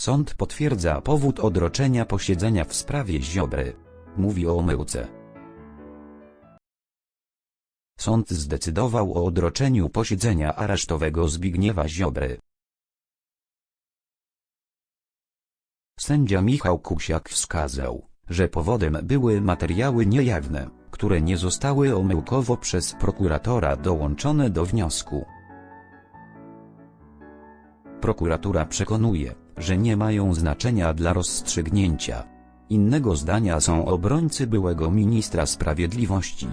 Sąd potwierdza powód odroczenia posiedzenia w sprawie Ziobry. Mówi o omyłce. Sąd zdecydował o odroczeniu posiedzenia aresztowego Zbigniewa Ziobry. Sędzia Michał Kusiak wskazał, że powodem były materiały niejawne, które nie zostały omyłkowo przez prokuratora dołączone do wniosku. Prokuratura przekonuje, że nie mają znaczenia dla rozstrzygnięcia. Innego zdania są obrońcy byłego ministra sprawiedliwości.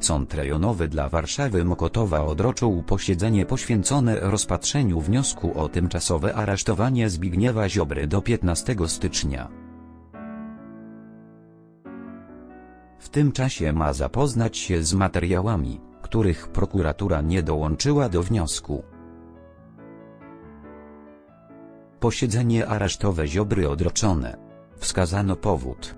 Sąd rejonowy dla Warszawy Mokotowa odroczył posiedzenie poświęcone rozpatrzeniu wniosku o tymczasowe aresztowanie Zbigniewa Ziobry do 15 stycznia. W tym czasie ma zapoznać się z materiałami, których prokuratura nie dołączyła do wniosku. Posiedzenie aresztowe Ziobry odroczone. Wskazano powód.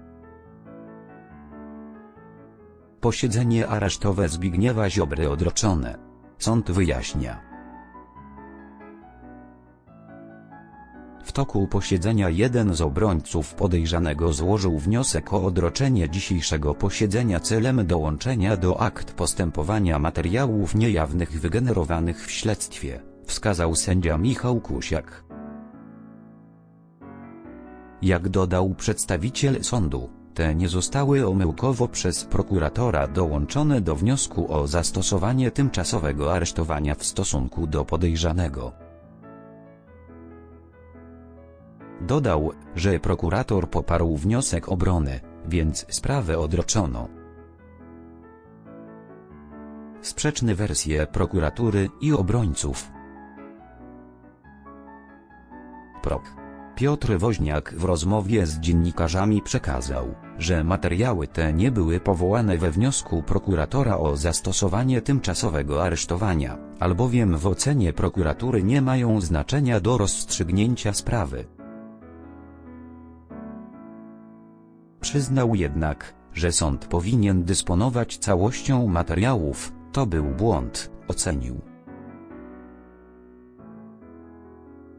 Posiedzenie aresztowe Zbigniewa Ziobry odroczone. Sąd wyjaśnia. W toku posiedzenia jeden z obrońców podejrzanego złożył wniosek o odroczenie dzisiejszego posiedzenia celem dołączenia do akt postępowania materiałów niejawnych wygenerowanych w śledztwie, wskazał sędzia Michał Kusiak. Jak dodał przedstawiciel sądu, te nie zostały omyłkowo przez prokuratora dołączone do wniosku o zastosowanie tymczasowego aresztowania w stosunku do podejrzanego. Dodał, że prokurator poparł wniosek obrony, więc sprawę odroczono. Sprzeczne wersje prokuratury i obrońców. Prok. Piotr Woźniak w rozmowie z dziennikarzami przekazał, że materiały te nie były powołane we wniosku prokuratora o zastosowanie tymczasowego aresztowania, albowiem w ocenie prokuratury nie mają znaczenia do rozstrzygnięcia sprawy. Przyznał jednak, że sąd powinien dysponować całością materiałów, to był błąd, ocenił.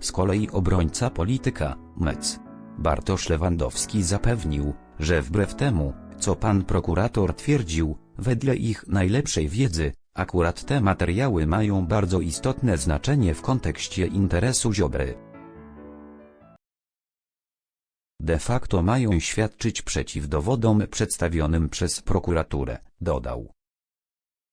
Z kolei obrońca polityka, MEC, Bartosz Lewandowski zapewnił, że wbrew temu, co pan prokurator twierdził, wedle ich najlepszej wiedzy, akurat te materiały mają bardzo istotne znaczenie w kontekście interesu Ziobry. De facto mają świadczyć przeciw dowodom przedstawionym przez prokuraturę, dodał.